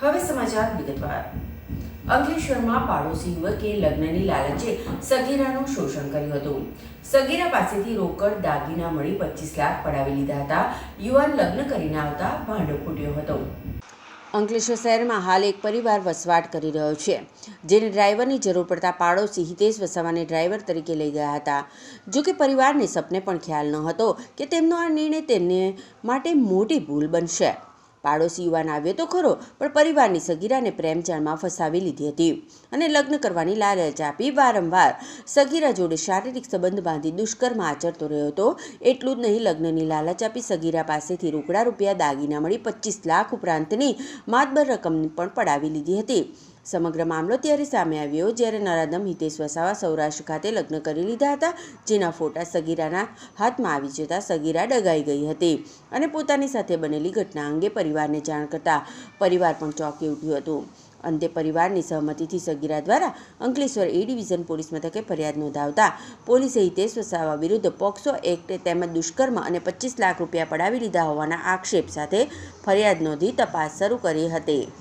હવે સમાચાર વિગતવાર. અંકલેશ્વરમાં પાડોશી યુવકે લગ્નની લાલચે સગીરાનું શોષણ કર્યું હતું. સગીરા પાસેથી રોકડ દાગીના મળી પચીસ લાખ પડાવી લીધા હતા. યુવાન લગ્ન કરીને આવતા ભાંડો ફૂટ્યો હતો. અંકલેશ્વર શહેરમાં હાલ એક પરિવાર વસવાટ કરી રહ્યો છે, જેને ડ્રાઈવરની જરૂર પડતા પાડોશી હિતેશ વસાવાને ડ્રાઈવર તરીકે લઈ ગયા હતા. જો કે પરિવારને સપને પણ ખ્યાલ ન હતો કે તેમનો આ નિર્ણય તેમને માટે મોટી ભૂલ બનશે. પાડોશી યુવાન આવ્યો તો ખરો, પણ પરિવારની સગીરાને પ્રેમજાળમાં ફસાવી લીધી હતી અને લગ્ન કરવાની લાલચ આપી વારંવાર. સગીરા જોડે શારીરિક સંબંધ બાંધી દુષ્કર્મ આચરતો રહ્યો હતો. એટલું જ નહીં, લગ્નની લાલચ આપી સગીરા પાસેથી રોકડા રૂપિયા દાગીના મળી પચીસ લાખ ઉપરાંતની માતબર રકમ પણ પડાવી લીધી હતી. સમગ્ર મામલો ત્યારે સામે આવ્યો જ્યારે નરાધમ હિતેશ વસાવા સૌરાષ્ટ્ર ખાતે લગ્ન કરી લીધા હતા, જેના ફોટા સગીરાના હાથમાં આવી જતા સગીરા ડગાઈ ગઈ હતી અને પોતાની સાથે બનેલી ઘટના અંગે પરિવારને જાણ કરતા પરિવાર પણ ચોંકી ઉઠ્યું હતું. અંતે પરિવારની સહમતિથી સગીરા દ્વારા અંકલેશ્વર એ ડિવિઝન પોલીસ મથકે ફરિયાદ નોંધાવતા પોલીસે હિતેશ વસાવા વિરુદ્ધ પોક્સો એક્ટ તેમજ દુષ્કર્મ અને પચીસ લાખ રૂપિયા પડાવી લીધા હોવાના આક્ષેપ સાથે ફરિયાદ નોંધી તપાસ શરૂ કરી હતી.